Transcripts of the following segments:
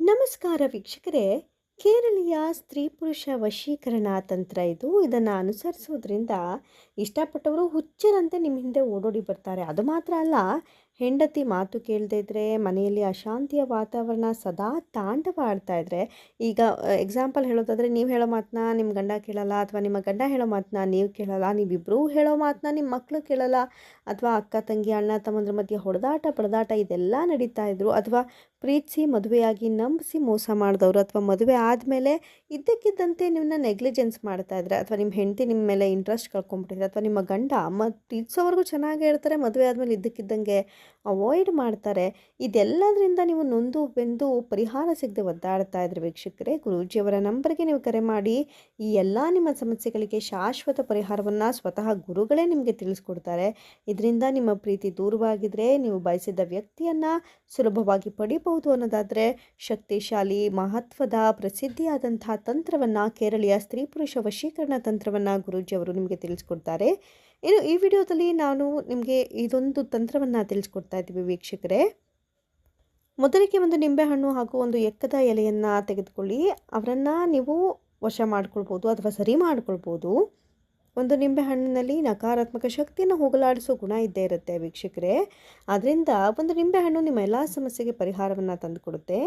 ನಮಸ್ಕಾರ ವೀಕ್ಷಕರೇ, ಕೇರಳೀಯ ಸ್ತ್ರೀ ಪುರುಷ ವಶೀಕರಣ ತಂತ್ರ ಇದು. ಇದನ್ನು ಅನುಸರಿಸೋದ್ರಿಂದ ಇಷ್ಟಪಟ್ಟವರು ಹುಚ್ಚರಂತೆ ನಿಮ್ಮ ಹಿಂದೆ ಓಡೋಡಿ ಬರ್ತಾರೆ. ಅದು ಮಾತ್ರ ಅಲ್ಲ ಹೆಂಡತಿ ಮಾತು ಕೇಳದೇ ಇದ್ದರೆ ಮನೆಯಲ್ಲಿ ಅಶಾಂತಿಯ ವಾತಾವರಣ ಸದಾ ತಾಂಡವ ಆಡ್ತಾ ಇದ್ದರೆ ಈಗ ಎಕ್ಸಾಂಪಲ್ ಹೇಳೋದಾದರೆ ನೀವು ಹೇಳೋ ಮಾತನ್ನ ನಿಮ್ಮ ಗಂಡ ಕೇಳಲ್ಲ ಅಥವಾ ನಿಮ್ಮ ಗಂಡ ಹೇಳೋ ಮಾತನ್ನ ನೀವು ಕೇಳಲ್ಲ ನೀವಿಬ್ಬರೂ ಹೇಳೋ ಮಾತನ್ನ ನಿಮ್ಮ ಮಕ್ಕಳು ಕೇಳಲ್ಲ ಅಥವಾ ಅಕ್ಕ, ತಂಗಿ, ಅಣ್ಣ, ತಮ್ಮಂದ್ರ ಮಧ್ಯೆ ಹೊಡೆದಾಟ, ಪಡೆದಾಟ ಇದೆಲ್ಲ ನಡೀತಾ ಇದ್ರು ಅಥವಾ ಪ್ರೀತಿಸಿ ಮದುವೆಯಾಗಿ ನಂಬಿಸಿ ಮೋಸ ಮಾಡಿದವರು ಅಥವಾ ಮದುವೆ ಆದಮೇಲೆ ಇದ್ದಕ್ಕಿದ್ದಂತೆ ನಿಮ್ಮನ್ನ ನೆಗ್ಲಿಜೆನ್ಸ್ ಮಾಡ್ತಾ ಇದ್ರೆ, ಅಥವಾ ನಿಮ್ಮ ಹೆಂಡತಿ ನಿಮ್ಮ ಮೇಲೆ ಇಂಟ್ರೆಸ್ಟ್ ಕಳ್ಕೊಂಡ್ಬಿಟ್ಟಿದ್ರೆ ಅಥವಾ ನಿಮ್ಮ ಗಂಡ ಮತ್ತು ಇದ್ಸೋವರೆಗೂ ಚೆನ್ನಾಗೇ ಇರ್ತಾರೆ, ಮದುವೆ ಆದಮೇಲೆ ಇದ್ದಕ್ಕಿದ್ದಂಗೆ ಅವಾಯ್ಡ್ ಮಾಡ್ತಾರೆ, ಇದೆಲ್ಲದರಿಂದ ನೀವು ನೊಂದು ಬೆಂದು ಪರಿಹಾರ ಸಿಗದೆ ಒದ್ದಾಡ್ತಾ ಇದ್ರೆ ವೀಕ್ಷಕರೇ. ಗುರೂಜಿಯವರ ನಂಬರ್ಗೆ ನೀವು ಕರೆ ಮಾಡಿ ಈ ಎಲ್ಲ ನಿಮ್ಮ ಸಮಸ್ಯೆಗಳಿಗೆ ಶಾಶ್ವತ ಪರಿಹಾರವನ್ನು ಸ್ವತಃ ಗುರುಗಳೇ ನಿಮಗೆ ತಿಳಿಸ್ಕೊಡ್ತಾರೆ. ಇದರಿಂದ ನಿಮ್ಮ ಪ್ರೀತಿ ದೂರವಾಗಿದ್ದರೆ ನೀವು ಬಯಸಿದ ವ್ಯಕ್ತಿಯನ್ನು ಸುಲಭವಾಗಿ ಪಡಿಬಹುದು ಅನ್ನೋದಾದರೆ ಶಕ್ತಿಶಾಲಿ, ಮಹತ್ವದ, ಪ್ರಸಿದ್ಧಿಯಾದಂಥ ತಂತ್ರವನ್ನು ಕೇರಳೀಯ ಸ್ತ್ರೀ ಪುರುಷ ವಶೀಕರಣ ತಂತ್ರವನ್ನು ಗುರೂಜಿಯವರು ನಿಮಗೆ ತಿಳಿಸ್ಕೊಡ್ತಾರೆ. ಇನ್ನು ಈ ವಿಡಿಯೋದಲ್ಲಿ ನಾನು ನಿಮಗೆ ಇದೊಂದು ತಂತ್ರವನ್ನು ತಿಳಿಸ್ಕೊಡ್ತಾ ಇದ್ದೀವಿ ವೀಕ್ಷಕರೇ. ಮೊದಲಿಗೆ ಒಂದು ನಿಂಬೆಹಣ್ಣು ಹಾಗೂ ಒಂದು ಎಕ್ಕದ ಎಲೆಯನ್ನು ತೆಗೆದುಕೊಳ್ಳಿ. ಅವರನ್ನು ನೀವು ವಶ ಮಾಡ್ಕೊಳ್ಬೋದು ಅಥವಾ ಸರಿ ಮಾಡ್ಕೊಳ್ಬೋದು. ಒಂದು ನಿಂಬೆಹಣ್ಣಿನಲ್ಲಿ ನಕಾರಾತ್ಮಕ ಶಕ್ತಿಯನ್ನು ಹೋಗಲಾಡಿಸೋ ಗುಣ ಇದ್ದೇ ಇರುತ್ತೆ ವೀಕ್ಷಕರೇ. ಆದ್ದರಿಂದ ಒಂದು ನಿಂಬೆಹಣ್ಣು ನಿಮ್ಮ ಎಲ್ಲ ಸಮಸ್ಯೆಗೆ ಪರಿಹಾರವನ್ನು ತಂದುಕೊಡುತ್ತೆ.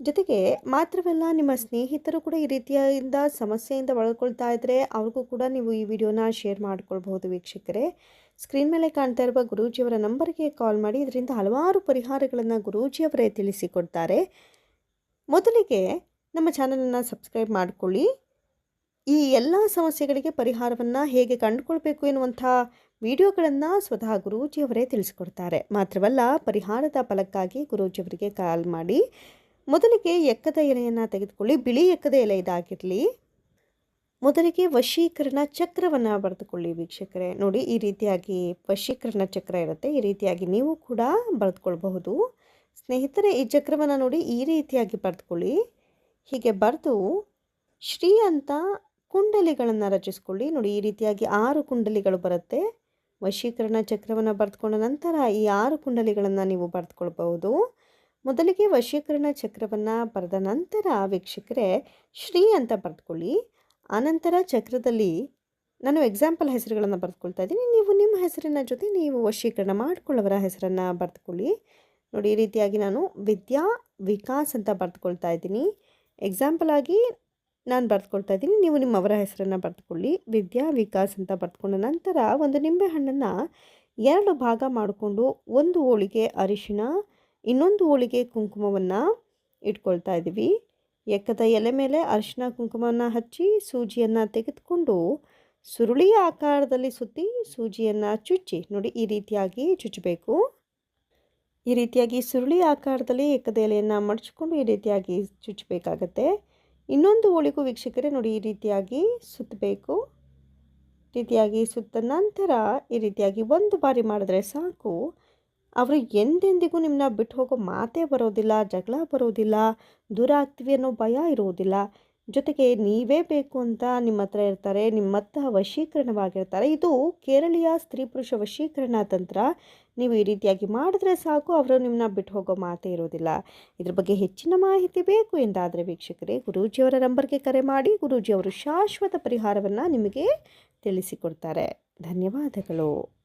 ಜೊತೆಗೆ ಮಾತ್ರವಲ್ಲ, ನಿಮ್ಮ ಸ್ನೇಹಿತರು ಕೂಡ ಈ ರೀತಿಯಿಂದ ಸಮಸ್ಯೆಯಿಂದ ಒಳಗೊಳ್ತಾ ಇದ್ದರೆ ಅವ್ರಿಗೂ ಕೂಡ ನೀವು ಈ ವಿಡಿಯೋನ ಶೇರ್ ಮಾಡ್ಕೊಳ್ಬಹುದು ವೀಕ್ಷಕರೇ. ಸ್ಕ್ರೀನ್ ಮೇಲೆ ಕಾಣ್ತಾ ಇರುವ ಗುರೂಜಿಯವರ ನಂಬರ್ಗೆ ಕಾಲ್ ಮಾಡಿ, ಇದರಿಂದ ಹಲವಾರು ಪರಿಹಾರಗಳನ್ನು ಗುರೂಜಿಯವರೇ ತಿಳಿಸಿಕೊಡ್ತಾರೆ. ಮೊದಲಿಗೆ ನಮ್ಮ ಚಾನಲನ್ನು ಸಬ್ಸ್ಕ್ರೈಬ್ ಮಾಡಿಕೊಳ್ಳಿ. ಈ ಎಲ್ಲ ಸಮಸ್ಯೆಗಳಿಗೆ ಪರಿಹಾರವನ್ನು ಹೇಗೆ ಕಂಡುಕೊಳ್ಬೇಕು ಎನ್ನುವಂಥ ವಿಡಿಯೋಗಳನ್ನು ಸ್ವತಃ ಗುರೂಜಿಯವರೇ ತಿಳಿಸಿಕೊಡ್ತಾರೆ. ಮಾತ್ರವಲ್ಲ, ಪರಿಹಾರದ ಫಲಕ್ಕಾಗಿ ಗುರೂಜಿಯವರಿಗೆ ಕಾಲ್ ಮಾಡಿ. ಮೊದಲಿಗೆ ಎಕ್ಕದ ಎಲೆಯನ್ನು ತೆಗೆದುಕೊಳ್ಳಿ. ಬಿಳಿ ಎಕ್ಕದ ಎಲೆ ಇದಾಗಿರಲಿ. ಮೊದಲಿಗೆ ವಶೀಕರಣ ಚಕ್ರವನ್ನು ಬರೆದುಕೊಳ್ಳಿ ವೀಕ್ಷಕರೇ. ನೋಡಿ, ಈ ರೀತಿಯಾಗಿ ವಶೀಕರಣ ಚಕ್ರ ಇರುತ್ತೆ. ಈ ರೀತಿಯಾಗಿ ನೀವು ಕೂಡ ಬರೆದುಕೊಳ್ಬಹುದು. ಸ್ನೇಹಿತರೆ, ಈ ಚಕ್ರವನ್ನು ನೋಡಿ, ಈ ರೀತಿಯಾಗಿ ಬರೆದುಕೊಳ್ಳಿ. ಹೀಗೆ ಬರೆದು ಶ್ರೀ ಅಂತ ಕುಂಡಲಿಗಳನ್ನು ರಚಿಸ್ಕೊಳ್ಳಿ. ನೋಡಿ, ಈ ರೀತಿಯಾಗಿ ಆರು ಕುಂಡಲಿಗಳು ಬರುತ್ತೆ. ವಶೀಕರಣ ಚಕ್ರವನ್ನು ಬರೆದುಕೊಂಡ ನಂತರ ಈ ಆರು ಕುಂಡಲಿಗಳನ್ನು ನೀವು ಬರೆದುಕೊಳ್ಬಹುದು. ಮೊದಲಿಗೆ ವಶೀಕರಣ ಚಕ್ರವನ್ನು ಬರೆದ ನಂತರ ವೀಕ್ಷಕರೇ, ಶ್ರೀ ಅಂತ ಬರೆದುಕೊಳ್ಳಿ. ಆನಂತರ ಚಕ್ರದಲ್ಲಿ ನಾನು ಎಕ್ಸಾಂಪಲ್ ಹೆಸರುಗಳನ್ನು ಬರೆದುಕೊಳ್ತಾ ಇದ್ದೀನಿ. ನೀವು ನಿಮ್ಮ ಹೆಸರಿನ ಜೊತೆ ನೀವು ವಶೀಕರಣ ಮಾಡಿಕೊಳ್ಳೋವರ ಹೆಸರನ್ನು ಬರೆದುಕೊಳ್ಳಿ. ನೋಡಿ, ಈ ರೀತಿಯಾಗಿ ನಾನು ವಿದ್ಯಾ ವಿಕಾಸ್ ಅಂತ ಬರೆದುಕೊಳ್ತಾ ಇದ್ದೀನಿ. ಎಕ್ಸಾಂಪಲ್ ಆಗಿ ನಾನು ಬರೆದುಕೊಳ್ತಾ ಇದ್ದೀನಿ. ನೀವು ನಿಮ್ಮವರ ಹೆಸರನ್ನು ಬರೆದುಕೊಳ್ಳಿ. ವಿದ್ಯಾ ವಿಕಾಸ್ ಅಂತ ಬರೆದುಕೊಂಡ ನಂತರ ಒಂದು ನಿಂಬೆಹಣ್ಣನ್ನು ಎರಡು ಭಾಗ ಮಾಡಿಕೊಂಡು ಒಂದು ಹೋಳಿಗೆ ಅರಿಶಿಣ ಇನ್ನೊಂದು ಹೋಳಿಗೆ ಕುಂಕುಮವನ್ನು ಇಟ್ಕೊಳ್ತಾ ಇದ್ದೀವಿ. ಎಕ್ಕದ ಎಲೆ ಮೇಲೆ ಅರಿಶಿನ ಕುಂಕುಮವನ್ನು ಹಚ್ಚಿ ಸೂಜಿಯನ್ನು ತೆಗೆದುಕೊಂಡು ಸುರುಳಿ ಆಕಾರದಲ್ಲಿ ಸುತ್ತಿ ಸೂಜಿಯನ್ನು ಚುಚ್ಚಿ ನೋಡಿ ಈ ರೀತಿಯಾಗಿ ಚುಚ್ಚಬೇಕು. ಈ ರೀತಿಯಾಗಿ ಸುರುಳಿ ಆಕಾರದಲ್ಲಿ ಎಕ್ಕದ ಎಲೆಯನ್ನು ಮಡಚಿಕೊಂಡು ಈ ರೀತಿಯಾಗಿ ಚುಚ್ಚಬೇಕಾಗತ್ತೆ. ಇನ್ನೊಂದು ಹೋಳಿಗೂ ವೀಕ್ಷಕರೇ ನೋಡಿ ಈ ರೀತಿಯಾಗಿ ಸುತ್ತಬೇಕು. ರೀತಿಯಾಗಿ ಸುತ್ತ ನಂತರ ಈ ರೀತಿಯಾಗಿ ಒಂದು ಬಾರಿ ಮಾಡಿದ್ರೆ ಸಾಕು. ಅವರು ಎಂದೆಂದಿಗೂ ನಿಮ್ಮನ್ನ ಬಿಟ್ಟು ಹೋಗೋ ಮಾತೇ ಬರೋದಿಲ್ಲ, ಜಗಳ ಬರೋದಿಲ್ಲ, ದೂರ ಆಗ್ತೀವಿ ಅನ್ನೋ ಭಯ ಇರೋದಿಲ್ಲ. ಜೊತೆಗೆ ನೀವೇ ಬೇಕು ಅಂತ ನಿಮ್ಮ ಹತ್ರ ಇರ್ತಾರೆ, ನಿಮ್ಮ ಹತ್ರ ವಶೀಕರಣವಾಗಿರ್ತಾರೆ. ಇದು ಕೇರಳೀಯ ಸ್ತ್ರೀ ಪುರುಷ ವಶೀಕರಣ ತಂತ್ರ. ನೀವು ಈ ರೀತಿಯಾಗಿ ಮಾಡಿದ್ರೆ ಸಾಕು, ಅವರು ನಿಮ್ಮನ್ನ ಬಿಟ್ಟು ಹೋಗೋ ಮಾತೇ ಇರೋದಿಲ್ಲ. ಇದ್ರ ಬಗ್ಗೆ ಹೆಚ್ಚಿನ ಮಾಹಿತಿ ಬೇಕು ಎಂದಾದರೆ ವೀಕ್ಷಕರೇ, ಗುರೂಜಿಯವರ ನಂಬರ್ಗೆ ಕರೆ ಮಾಡಿ, ಗುರೂಜಿಯವರು ಶಾಶ್ವತ ಪರಿಹಾರವನ್ನು ನಿಮಗೆ ತಿಳಿಸಿಕೊಡ್ತಾರೆ. ಧನ್ಯವಾದಗಳು.